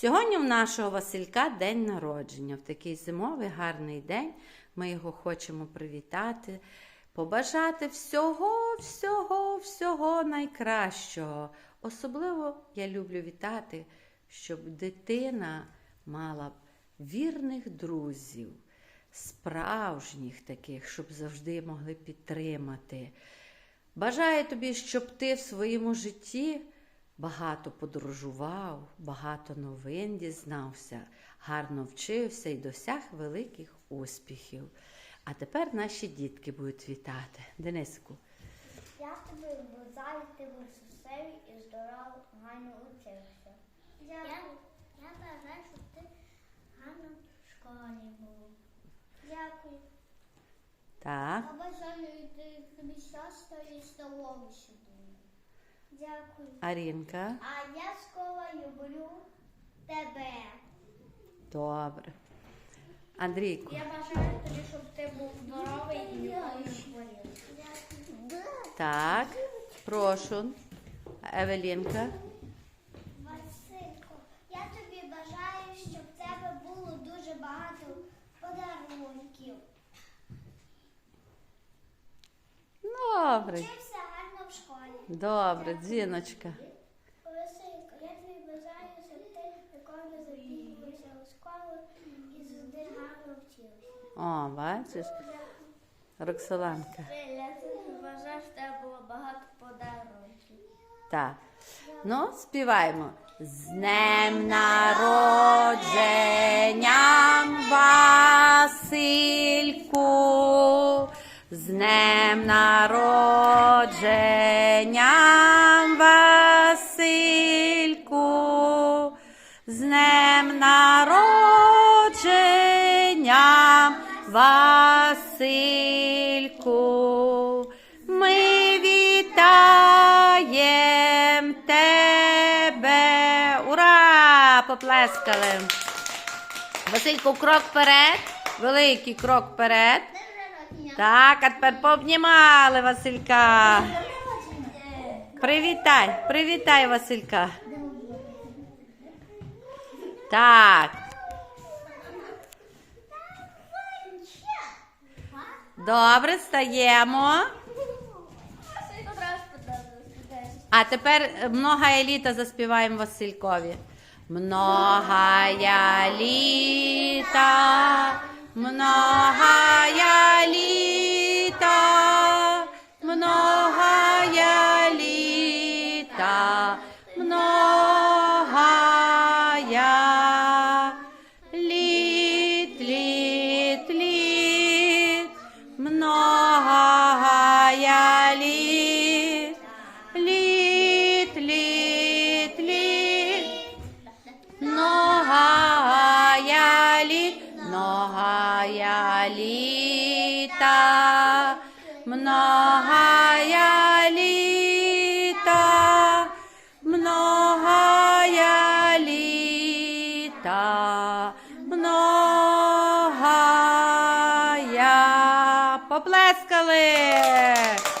Сьогодні в нашого Василька день народження. В такий зимовий гарний день ми його хочемо привітати, побажати всього, всього, всього найкращого. Особливо я люблю вітати, щоб дитина мала б вірних друзів, справжніх таких, щоб завжди могли підтримати. Бажаю тобі, щоб ти в своєму житті багато подорожував, багато новин дізнався, гарно вчився і досяг великих успіхів. А тепер наші дітки будуть вітати. Дениску. Я тобі бажаю, ти був щасливий і здоровий, гарно учився. Я, я бажаю, щоб ти гарно в школі був. Дякую. Так. Я бажаю ти тобі щастя і здоров'я. Дякую. Арінка. А я скоро люблю тебе. Добре. Андрійку. Я бажаю тобі, щоб ти був здоровий і ніколи не хворів. Дякую. Так. Прошу. Евелінка. Василько, я тобі бажаю, щоб в тебе було дуже багато подарунків. Добре. Вчився гарно в школі. Добре, дзвіночка. Василько, я тобі бажаю, щоб ти ніколи запізнився у школу і завжди гарно вчився. О, бачиш? Роксоланка. Я тобі бажаю, щоб тебе було багато подарунків. Так. Ну, співаємо. З днем народження Васильку, з днем народження з днем народження Васильку. Ми вітаєм тебе. Ура! Поплескали. Васильку, крок вперед. Великий крок вперед. Так, а тепер пообнімали Василька. Привітай, привітай, Василька. Так. Добре, стаємо. А тепер многая літа заспіваємо Василькові. Многая літа, многая літа, многая літ, літ, літ, літ, многая літа, многая Поплескали!